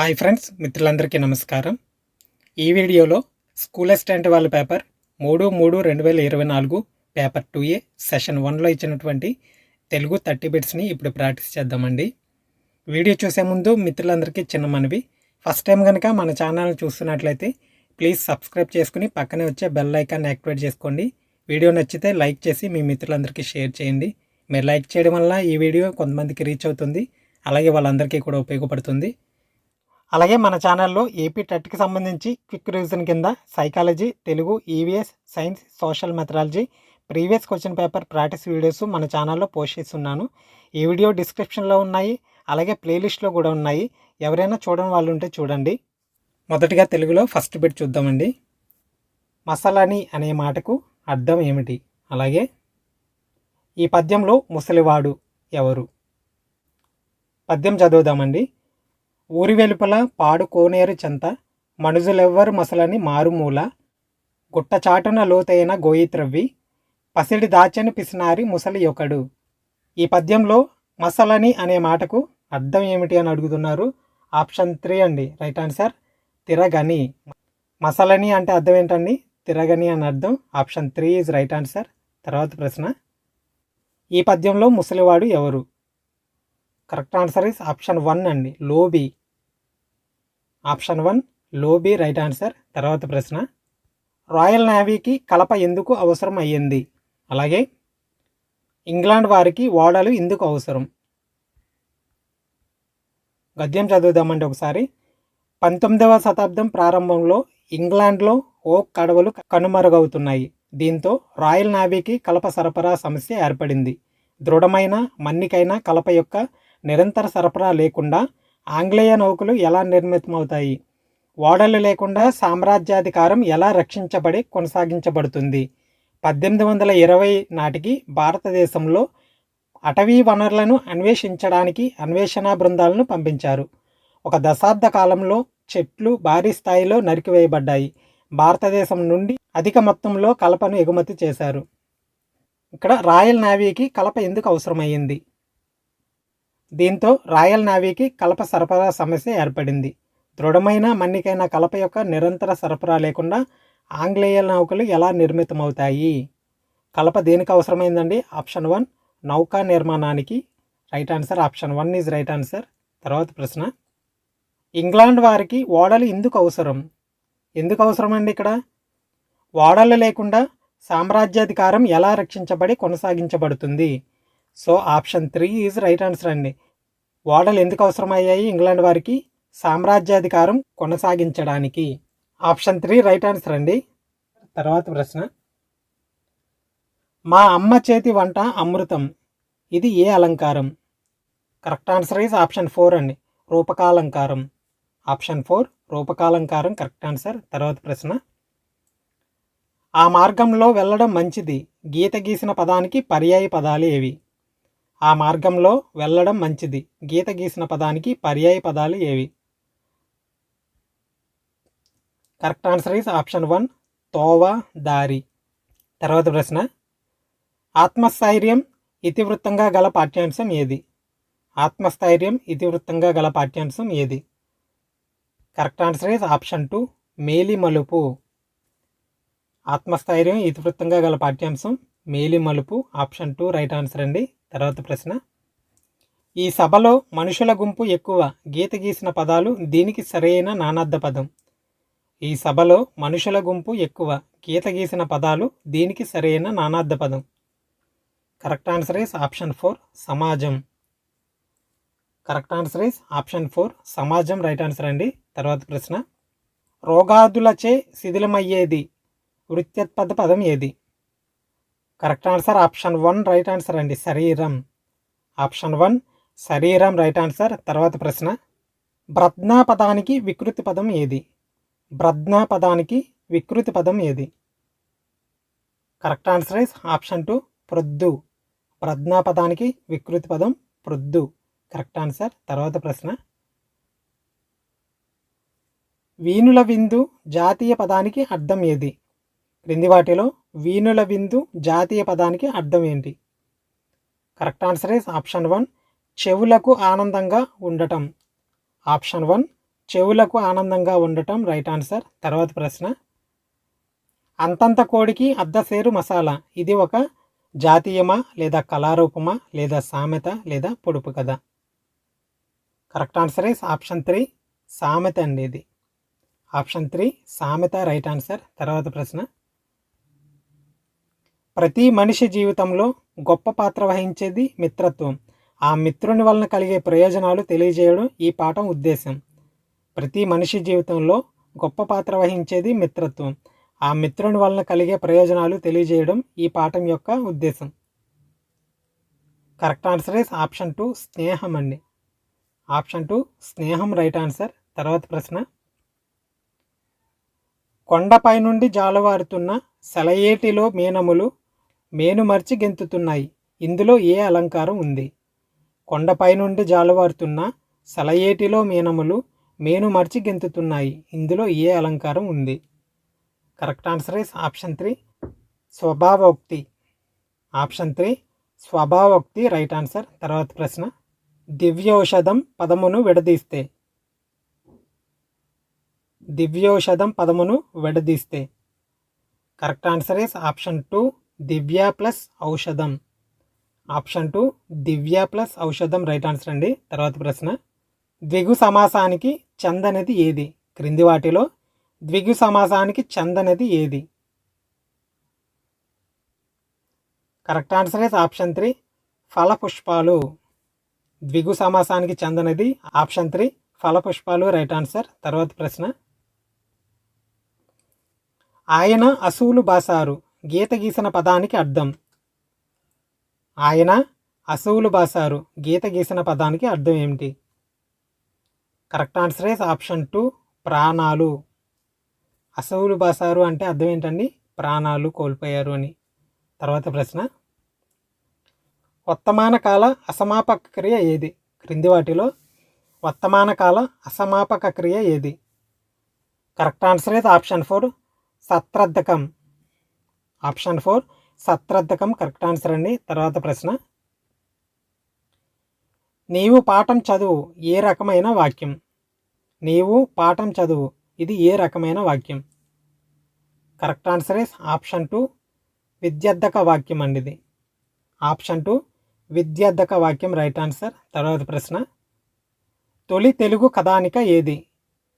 Hi friends మిత్రులందరికీ నమస్కారం. ఈ వీడియోలో స్కూల్ అసిస్టెంట్ వాళ్ళ పేపర్ మూడు మూడు రెండు వేల ఇరవై నాలుగు పేపర్ టూ ఏ సెషన్ వన్లో ఇచ్చినటువంటి తెలుగు థర్టీ బిట్స్ని ఇప్పుడు ప్రాక్టీస్ చేద్దామండి. వీడియో చూసే ముందు మిత్రులందరికీ చిన్న మనవి. ఫస్ట్ టైం కనుక మన ఛానల్ చూస్తున్నట్లయితే ప్లీజ్ సబ్స్క్రైబ్ చేసుకుని పక్కనే వచ్చే బెల్ ఐకాన్ యాక్టివేట్ చేసుకోండి. వీడియో నచ్చితే లైక్ చేసి మీ మిత్రులందరికీ షేర్ చేయండి. మీరు లైక్ చేయడం వల్ల ఈ వీడియో కొంతమందికి రీచ్ అవుతుంది. అలాగే వాళ్ళందరికీ కూడా ఉపయోగపడుతుంది. అలాగే మన ఛానల్లో ఏపీ టెట్కి సంబంధించి క్విక్ రివిజన్ కింద psychology Telugu EVS science social methodology previous question paper practice videos మన ఛానల్లో పోస్ట్ చేస్తున్నాను. ఈ వీడియో డిస్క్రిప్షన్లో ఉన్నాయి. అలాగే ప్లేలిస్ట్లో కూడా ఉన్నాయి. ఎవరైనా చూడని వాళ్ళు ఉంటే చూడండి. మొదటిగా తెలుగులో ఫస్ట్ బిట్ చూద్దామండి. మసాలాని అనే మాటకు అర్థం ఏమిటి? అలాగే ఈ పద్యంలో ముసలివాడు ఎవరు? పద్యం చదువుదామండి. ఊరి వెలుపల పాడు కోనేరు చెంత మనుజులెవ్వరు మసలని మారుమూల గుట్టచాటున లోతైన గోయి త్రవ్వి పసిడి దాచని పిసినారి ముసలి ఒకడు ఈ పద్యంలో మసలని అనే మాటకు అర్థం ఏమిటి అని అడుగుతున్నారు ఆప్షన్ త్రీ అండి. రైట్ ఆన్సర్ తిరగని. మసలని అంటే అర్థం ఏంటండి? తిరగని అని అర్థం. Option three is right answer. తర్వాత ప్రశ్న ఈ పద్యంలో ముసలివాడు ఎవరు? Correct answer is option one అండి. లోబీ. ఆప్షన్ వన్ లోబీ రైట్ ఆన్సర్. తర్వాత ప్రశ్న రాయల్ నేవీకి కలప ఎందుకు అవసరం అయ్యింది? అలాగే ఇంగ్లాండ్ వారికి ఓడలు ఎందుకు అవసరం? గద్యం చదువుదామండి ఒకసారి. పంతొమ్మిదవ శతాబ్దం ప్రారంభంలో ఇంగ్లాండ్లో ఓక్ కడవలు కనుమరుగవుతున్నాయి. దీంతో రాయల్ నేవీకి కలప సరఫరా సమస్య ఏర్పడింది. దృఢమైన మన్నికైన కలప యొక్క నిరంతర సరఫరా లేకుండా ఆంగ్లేయ నౌకలు ఎలా నిర్మితమవుతాయి? ఓడలు లేకుండా సామ్రాజ్యాధికారం ఎలా రక్షించబడి కొనసాగించబడుతుంది? పద్దెనిమిది వందల ఇరవై నాటికి భారతదేశంలో అటవీ వనరులను అన్వేషించడానికి అన్వేషణ బృందాలను పంపించారు. ఒక దశాబ్ద కాలంలో చెట్లు భారీ స్థాయిలో నరికివేయబడ్డాయి. భారతదేశం నుండి అధిక మొత్తంలో కలపను ఎగుమతి చేశారు. ఇక్కడ రాయల్ నావీకి కలప ఎందుకు అవసరమయ్యింది? దీంతో రాయల్ నావీకి కలప సరఫరా సమస్య ఏర్పడింది. దృఢమైన మన్నికైన కలప యొక్క నిరంతర సరఫరా లేకుండా ఆంగ్లేయ నౌకలు ఎలా నిర్మితమవుతాయి? కలప దేనికి అవసరమైందండి? ఆప్షన్ వన్ నౌకా నిర్మాణానికి. Right answer option one is right answer. తర్వాత ప్రశ్న. ఇంగ్లాండ్ వారికి ఓడలు ఎందుకు అవసరం? ఎందుకు అవసరం అండి ఇక్కడ? ఓడలు లేకుండా సామ్రాజ్యాధికారం ఎలా రక్షించబడి కొనసాగించబడుతుంది? So option three is right answer అండి. ఓడలు ఎందుకు అవసరమయ్యాయి? ఇంగ్లాండ్ వారికి సామ్రాజ్యాధికారం కొనసాగించడానికి. ఆప్షన్ త్రీ రైట్ ఆన్సర్ అండి. తర్వాత ప్రశ్న. మా అమ్మ చేతి వంట అమృతం. ఇది ఏ అలంకారం? Correct answer is option four అండి. రూపకాలంకారం. ఆప్షన్ ఫోర్ రూపకాలంకారం కరెక్ట్ ఆన్సర్. తర్వాత ప్రశ్న. ఆ మార్గంలో వెళ్ళడం మంచిది. గీత గీసిన పదానికి పర్యాయ పదాలు ఏవి? ఆ మార్గంలో వెళ్ళడం మంచిది. గీత గీసిన పదానికి పర్యాయ పదాలు ఏవి? Correct answer is option one తోవ దారి. తర్వాత ప్రశ్న ఆత్మస్థైర్యం ఇతివృత్తంగా గల పాఠ్యాంశం ఏది? ఆత్మస్థైర్యం ఇతివృత్తంగా గల పాఠ్యాంశం ఏది? Correct answer is option two మేలి మలుపు ఆత్మస్థైర్యం ఇతివృత్తంగా గల పాఠ్యాంశం మేలి మలుపు ఆప్షన్ టూ రైట్ ఆన్సర్ అండి. తర్వాత ప్రశ్న. ఈ సభలో మనుషుల గుంపు ఎక్కువ గీత గీసిన పదాలు దీనికి సరైన నానార్థ పదం. ఈ సభలో మనుషుల గుంపు ఎక్కువ గీత గీసిన పదాలు దీనికి సరైన నానార్థ పదం. Correct answer is option four సమాజం. Correct answer is option four సమాజం రైట్ ఆన్సర్ అండి. తర్వాత ప్రశ్న. రోగాదులచే శిథిలమయ్యేది. వృత్యత్పద పదం ఏది? Correct answer option one right answer అండి. శరీరం. ఆప్షన్ వన్ శరీరం రైట్ ఆన్సర్. తర్వాత ప్రశ్న బ్రద్నా పదానికి వికృతి పదం ఏది? బ్రద్నా పదానికి వికృతి పదం ఏది? Correct answer is option two ప్రొద్దు ప్రజ్ఞా పదానికి వికృతి పదం ప్రొద్దు కరెక్ట్ ఆన్సర్. తర్వాత ప్రశ్న వీణుల విందు జాతీయ పదానికి అర్థం ఏది? క్రింది వాటిలో వీణుల విందు జాతీయ పదానికి అర్థం ఏంటి? Correct answer is option one చెవులకు ఆనందంగా ఉండటం. ఆప్షన్ వన్ చెవులకు ఆనందంగా ఉండటం రైట్ ఆన్సర్. తర్వాత ప్రశ్న అంతంత కోడికి అద్దసేరు మసాలా. ఇది ఒక జాతీయమా లేదా కళారూపమా లేదా సామెత లేదా పొడుపు కథ? Correct answer is option three సామెత అండి ఇది. ఆప్షన్ త్రీ సామెత రైట్ ఆన్సర్. తర్వాత ప్రశ్న ప్రతి మనిషి జీవితంలో గొప్ప పాత్ర వహించేది మిత్రత్వం. ఆ మిత్రుని వలన కలిగే ప్రయోజనాలు తెలియజేయడం ఈ పాఠం ఉద్దేశం. ప్రతి మనిషి జీవితంలో గొప్ప పాత్ర వహించేది మిత్రత్వం. ఆ మిత్రుని వలన కలిగే ప్రయోజనాలు తెలియజేయడం ఈ పాఠం యొక్క ఉద్దేశం. Correct answer is option two స్నేహం అండి. ఆప్షన్ టూ స్నేహం రైట్ ఆన్సర్. తర్వాత ప్రశ్న. కొండపై నుండి జాలువారుతున్న సెలయేటిలో మీనములు మేనుమర్చి గెంతుతున్నాయి. ఇందులో ఏ అలంకారం ఉంది? కొండపై నుండి జాలువారుతున్న సలయేటిలో మీనములు మేనుమర్చి గెంతుతున్నాయి. ఇందులో ఏ అలంకారం ఉంది? Correct answer is option three స్వభావోక్తి. Option three స్వభావోక్తి రైట్ ఆన్సర్. తర్వాత ప్రశ్న దివ్యౌషధం పదమును విడదీస్తే. దివ్యౌషధం పదమును విడదీస్తే. Correct answer is option two Divya plus ఔషధం. ఆప్షన్ టూ దివ్య ప్లస్ ఔషధం రైట్ ఆన్సర్ అండి. తర్వాత ప్రశ్న ద్విగు సమాసానికి చందనది ఏది? క్రింది వాటిలో ద్విగు సమాసానికి చందనది ఏది? Correct answer is option three ఫలపుష్పాలు. ద్విగు సమాసానికి చెందనది ఆప్షన్ త్రీ ఫలపుష్పాలు రైట్ ఆన్సర్. తర్వాత ప్రశ్న ఆయన అసూలు బాసారు. గీత గీసిన పదానికి అర్థం. ఆయన అసూలు బాసారు గీత గీసిన పదానికి అర్థం ఏమిటి? Correct answer is option two ప్రాణాలు. అసూలు బాసారు అంటే అర్థం ఏంటండి? ప్రాణాలు కోల్పోయారు అని. తర్వాత ప్రశ్న. వర్తమాన కాల అసమాపక క్రియ ఏది? క్రింది వాటిలో వర్తమాన కాల అసమాపక క్రియ ఏది? Correct answer is option four సత్రద్ధకం option four సత్రద్ధకం కరెక్ట్ ఆన్సర్ అండి. తర్వాత ప్రశ్న. నీవు పాఠం చదువు ఏ రకమైన వాక్యం? నీవు పాఠం చదువు ఇది ఏ రకమైన వాక్యం? Correct answer is option two విద్యార్థక వాక్యం అండి ఇది. ఆప్షన్ టూ విద్యార్థక వాక్యం రైట్ ఆన్సర్. తర్వాత ప్రశ్న. తొలి తెలుగు కథానిక ఏది?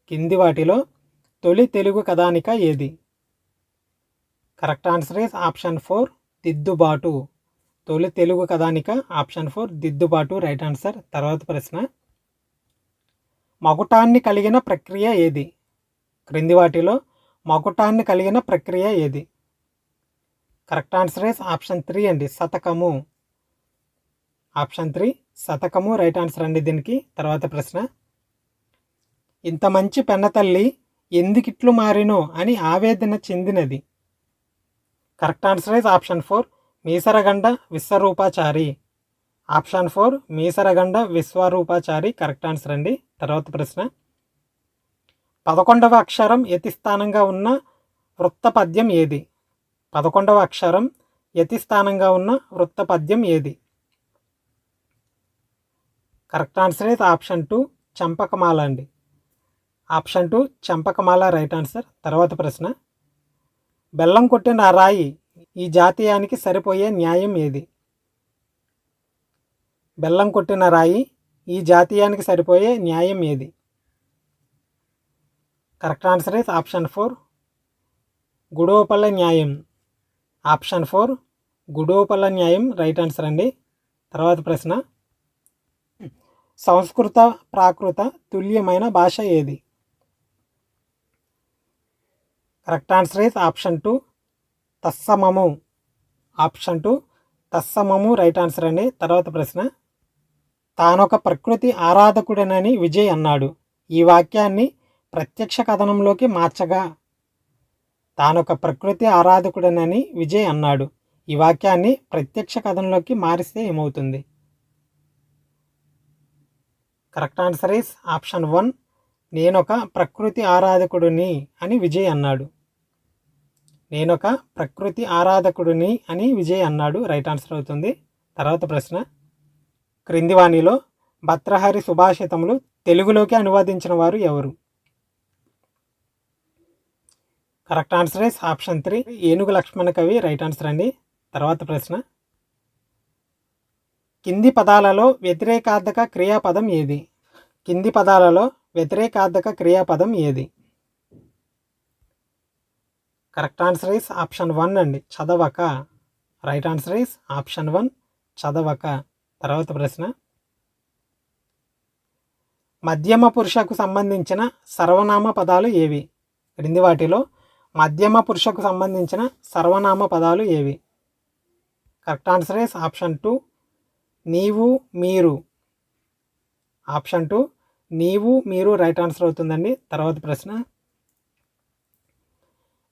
కింది వాటిలో తొలి తెలుగు కథానిక ఏది? Correct answer is option four దిద్దుబాటు. తొలి తెలుగు కథానిక ఆప్షన్ ఫోర్ దిద్దుబాటు రైట్ ఆన్సర్. తర్వాత ప్రశ్న. మగుటాన్ని కలిగిన ప్రక్రియ ఏది? క్రింది వాటిలో మగుటాన్ని కలిగిన ప్రక్రియ ఏది? Correct answer is option three అండి శతకము. ఆప్షన్ త్రీ శతకము రైట్ ఆన్సర్ అండి దీనికి. తర్వాత ప్రశ్న. ఇంత మంచి పెన్న తల్లి ఎందుకిట్లు మారినో అని ఆవేదన చెందినది? Correct answer is option four మీసరగండ Viswarupachari. Option four మీసరగండ Viswarupachari correct answer అండి. తర్వాత ప్రశ్న. పదకొండవ అక్షరం యతిస్థానంగా ఉన్న వృత్తపద్యం ఏది? పదకొండవ అక్షరం యతిస్థానంగా ఉన్న వృత్తపద్యం ఏది? Correct answer is option two చంపకమాల అండి. ఆప్షన్ టూ చంపకమాల రైట్ ఆన్సర్ తర్వాత ప్రశ్న. బెల్లం కొట్టిన ఆ రాయి ఈ జాతీయానికి సరిపోయే న్యాయం ఏది? బెల్లం కొట్టిన రాయి ఈ జాతీయానికి సరిపోయే న్యాయం ఏది? Correct answer is option four. గుడోపల్ల న్యాయం. Option four. గుడోపల్ల న్యాయం రైట్ ఆన్సర్ అండి. తర్వాత ప్రశ్న. సంస్కృత ప్రాకృత తుల్యమైన భాష ఏది? Correct answer is option two తస్సమము. Option two తస్సమము రైట్ ఆన్సర్ అండి. తర్వాత ప్రశ్న తానొక ప్రకృతి ఆరాధకుడనని విజయ్ అన్నాడు. ఈ వాక్యాన్ని ప్రత్యక్ష కథనంలోకి మార్చగా తానొక ప్రకృతి ఆరాధకుడనని విజయ్ అన్నాడు. ఈ వాక్యాన్ని ప్రత్యక్ష కథనంలోకి మారిస్తే ఏమవుతుంది? Correct answer is option one నేనొక ప్రకృతి ఆరాధకుడిని అని విజయ్ అన్నాడు. నేనొక ప్రకృతి ఆరాధకుడిని అని విజయ్ అన్నాడు. రైట్ ఆన్సర్ అవుతుంది. తర్వాత ప్రశ్న. క్రిందివాణిలో భత్రహరి సుభాషితములు తెలుగులోకి అనువాదించిన వారు ఎవరు? Correct answer is option three. Enugu Lakshmana Kavi. Right answer అండి. తర్వాత ప్రశ్న. కింది పదాలలో వ్యతిరేకార్థక క్రియాపదం ఏది? కింది పదాలలో వ్యతిరేకార్థక క్రియాపదం ఏది? Correct answer is option one అండి. చదవక. Right answer is option one చదవక. తర్వాత ప్రశ్న. మధ్యమ పురుషకు సంబంధించిన సర్వనామ పదాలు ఏవి? క్రింది వాటిలో మధ్యమ పురుషకు సంబంధించిన సర్వనామ పదాలు ఏవి? Correct answer is option two నీవు మీరు. ఆప్షన్ టూ నీవు మీరు రైట్ ఆన్సర్ అవుతుందండి. తర్వాత ప్రశ్న.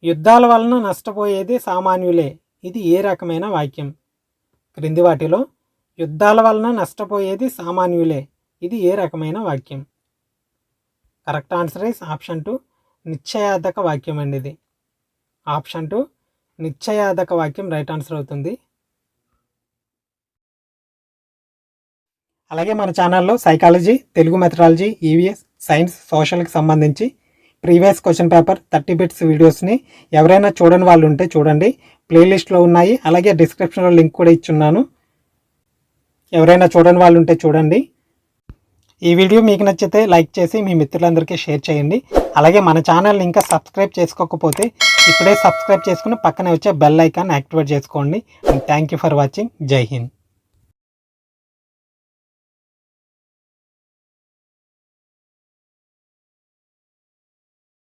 యుద్ధాల వలన నష్టపోయేది సామాన్యులే. ఇది ఏ రకమైన వాక్యం? క్రింది వాటిలో యుద్ధాల వలన నష్టపోయేది సామాన్యులే. ఇది ఏ రకమైన వాక్యం? Correct answer is option two నిశ్చయార్థక వాక్యం అండి ఇది. ఆప్షన్ టూ నిశ్చయార్థక వాక్యం రైట్ ఆన్సర్ అవుతుంది. అలాగే మన ఛానల్లో psychology Telugu methodology EVS science సోషల్కి సంబంధించి previous question paper thirty bits వీడియోస్ని ఎవరైనా చూడని వాళ్ళు ఉంటే చూడండి. ప్లేలిస్ట్లో ఉన్నాయి. అలాగే డిస్క్రిప్షన్లో లింక్ కూడా ఇచ్చున్నాను. ఎవరైనా చూడని వాళ్ళు ఉంటే చూడండి. ఈ వీడియో మీకు నచ్చితే లైక్ చేసి మీ మిత్రులందరికీ షేర్ చేయండి. అలాగే మన ఛానల్ని ఇంకా సబ్స్క్రైబ్ చేసుకోకపోతే ఇప్పుడే సబ్స్క్రైబ్ చేసుకుని పక్కనే వచ్చే బెల్ ఐకాన్ యాక్టివేట్ చేసుకోండి. Thank you for watching. Jai Hind.